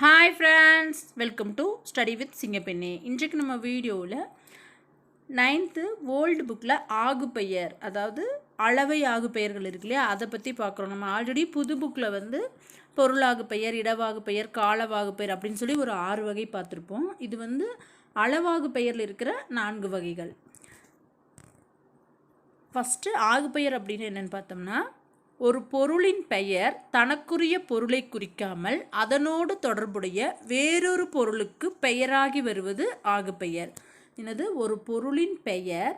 Hi friends welcome to study with Singappenne இன்றைக்கு நம்ம வீடியோவில் நைன்த்து ஓல்டு புக்கில் ஆகுப்பெயர் அதாவது அளவை ஆகுப்பெயர்கள் இருக்கு இல்லையா அதை பற்றி பார்க்குறோம். நம்ம ஆல்ரெடி புது புக்கில் வந்து பொருளாகு பெயர் இடவாகு பெயர் காலவாகு பெயர் அப்படின்னு சொல்லி ஒரு ஆறு வகை பார்த்துருப்போம். இது வந்து அளவாகு பெயரில் இருக்கிற நான்கு வகைகள். ஃபஸ்ட்டு ஆகுப்பெயர் அப்படின்னு என்னென்னு பார்த்தோம்னா ஒரு பொருளின் பெயர் தனக்குரிய பொருளை குறிக்காமல் அதனோடு தொடர்புடைய வேறொரு பொருளுக்கு பெயராகி வருவது ஆக பெயர். எனது ஒரு பொருளின் பெயர்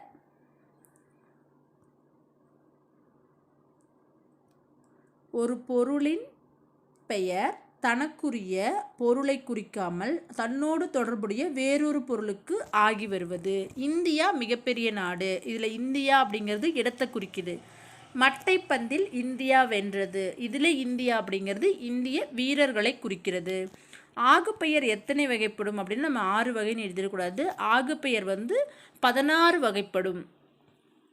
ஒரு பொருளின் பெயர் தனக்குரிய பொருளை குறிக்காமல் தன்னோடு தொடர்புடைய வேறொரு பொருளுக்கு ஆகி வருவது. இந்தியா மிகப்பெரிய நாடு. இதில் இந்தியா அப்படிங்கிறது இடத்தை குறிக்குது. மட்டைப்பந்தில் இந்தியா வென்றது. இதில் இந்தியா அப்படிங்கிறது இந்திய வீரர்களை குறிக்கிறது. ஆகுப்பெயர் எத்தனை வகைப்படும் அப்படின்னு நம்ம ஆறு வகைன்னு எழுதிடக்கூடாது. ஆகுப்பெயர் வந்து பதினாறு வகைப்படும்.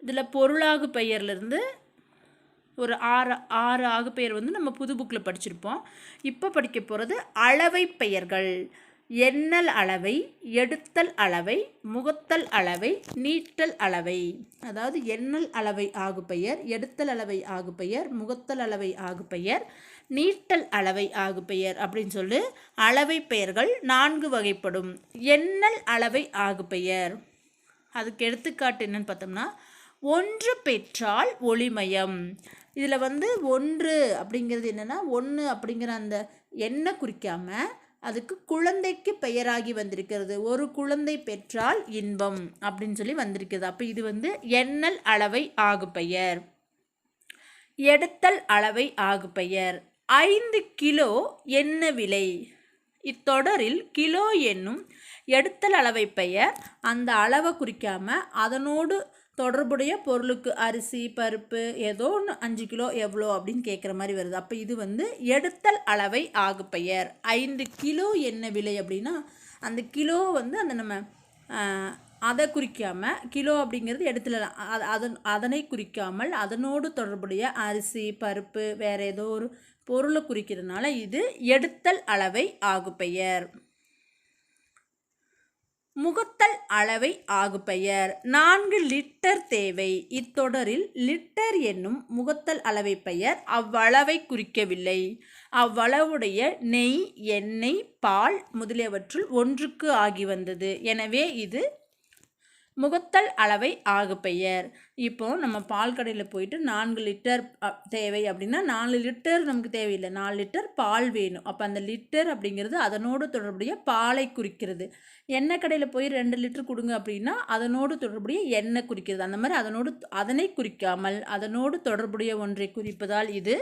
இதில் பொருளாகு பெயர்லேருந்து ஒரு ஆறு ஆறு ஆகுப்பெயர் வந்து நம்ம புது புக்கில் படிச்சிருப்போம். இப்போ படிக்க போகிறது அளவை பெயர்கள். எண்ணல் அளவை எடுத்தல் அளவை முகத்தல் அளவை நீட்டல் அளவை. அதாவது எண்ணல் அளவை ஆகுப்பெயர் எடுத்தல் அளவை ஆகுப்பெயர் முகத்தல் அளவை ஆகுப்பெயர் நீட்டல் அளவை ஆகுப்பெயர் அப்படின்னு சொல்லி. அளவை பெயர்கள் நான்கு வகைப்படும். எண்ணல் அளவை ஆகுப்பெயர் அதுக்கு எடுத்துக்காட்டு என்னன்னு பார்த்தோம்னா ஒன்று பெற்றால் ஒளிமயம். இதில் வந்து ஒன்று அப்படிங்கிறது என்னென்னா ஒன்று அப்படிங்கிற அந்த எண்ணை குறிக்காமல் அதுக்கு குழந்தைக்கு பெயராகி வந்திருக்கிறது. ஒரு குழந்தை பெற்றால் இன்பம் அப்படின்னு சொல்லி வந்திருக்கிறது அப்போ இது வந்து எண்ணல் அளவை ஆகு பெயர். எடுத்தல் அளவை ஆகு பெயர். ஐந்து கிலோ என்ன விலை? இத்தொடரில் கிலோ என்னும் எடுத்தல் அளவை பெயர். அந்த அளவை குறிக்காமல் அதனோடு தொடர்புடைய பொருளுக்கு அரிசி பருப்பு ஏதோ ஒன்று அஞ்சு கிலோ எவ்வளோ அப்படின்னு கேட்குற மாதிரி வருது. அப்போ இது வந்து எடுத்தல் அளவை ஆகு பெயர் ஐந்து கிலோ என்ன விலை அப்படின்னா அந்த கிலோ வந்து அந்த நம்ம அதை குறிக்காமல் கிலோ அப்படிங்கிறது எடுத்துல அதன் அதனை குறிக்காமல் அதனோடு தொடர்புடைய அரிசி பருப்பு வேறு ஏதோ ஒரு பொருளை குறிக்கிறதுனால இது எடுத்தல் அளவை ஆகு பெயர் அளவை ஆகுபெயர். நான்கு லிட்டர் தேவை. இத்தொடரில் லிட்டர் என்னும் முகத்தல் அளவை பெயர் அவ்வளவை குறிக்கவில்லை. அவ்வளவுடைய நெய் எண்ணெய் பால் முதலியவற்றுள் ஒன்றுக்கு ஆகி வந்தது. எனவே இது முகத்தல் அளவை ஆகு பெயர். இப்போ நம்ம பால் கடையில் போயிட்டு நான்கு லிட்டர் தேவை அப்படின்னா நாலு லிட்டர் நமக்கு தேவையில்லை. நாலு லிட்டர் பால் வேணும். அப்போ அந்த லிட்டர் அப்படிங்கிறது அதனோடு தொடர்புடைய பாலை குறிக்கிறது. எண்ணெய் கடையில் போய் ரெண்டு லிட்டர் கொடுங்க அப்படின்னா அதனோடு தொடர்புடைய எண்ணெய் குறிக்கிறது. அந்த மாதிரி அதனோடு அதனை குறிக்காமல் அதனோடு தொடர்புடைய ஒன்றை குறிப்பதால் இது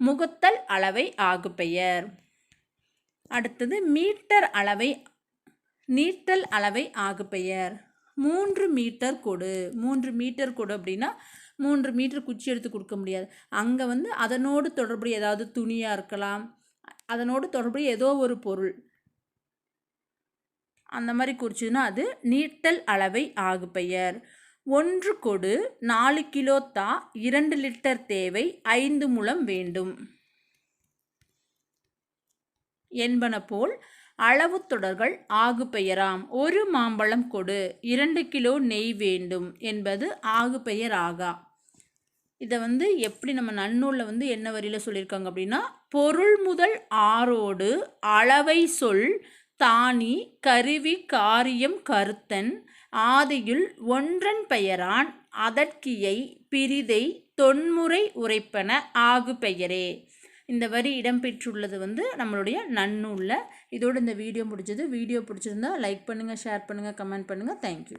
முகத்தல் அளவை ஆகு பெயர். அடுத்தது மீட்டர் அளவை நீட்டல் அளவை ஆகு பெயர். மூன்று மீட்டர் கொடு. மூன்று மீட்டர் கொடு அப்படின்னா மூன்று மீட்டர் குச்சி எடுத்து கொடுக்க முடியாது. அங்கே வந்து அதனோடு தொடர்புடைய ஏதாவது துணியாக இருக்கலாம். அதனோடு தொடர்புடைய ஏதோ ஒரு பொருள். அந்த மாதிரி குறிச்சதுன்னா அது நீட்டல் அளவை ஆகு பெயர். ஒன்று கொடு. நாலு கிலோ தா. இரண்டு லிட்டர் தேவை. ஐந்து முழம் வேண்டும். என்பன போல் அளவு தொடர்கள் ஆகு பெயராம் ஒரு மாம்பழம் கொடு இரண்டு கிலோ நெய் வேண்டும் என்பது ஆகு பெயர் ஆகா இதை வந்து எப்படி நம்ம நன்னூலில் வந்து என்ன வரியில் சொல்லியிருக்காங்க அப்படின்னா பொருள் முதல் ஆரோடு அளவை சொல் தானி கருவி காரியம் கருத்தன் ஆதியுள் ஒன்றன் பெயரான் அதற்கியை பிரிதை தொன்முறை உரைப்பன ஆகு பெயரே இந்த வரி இடம்பெற்றுள்ளது வந்து நம்மளுடைய நன்னூலில். இதோடு இந்த வீடியோ முடிஞ்சது. வீடியோ பிடிச்சிருந்தா லைக் பண்ணுங்கள் ஷேர் பண்ணுங்கள் கமெண்ட் பண்ணுங்கள் தேங்க்யூ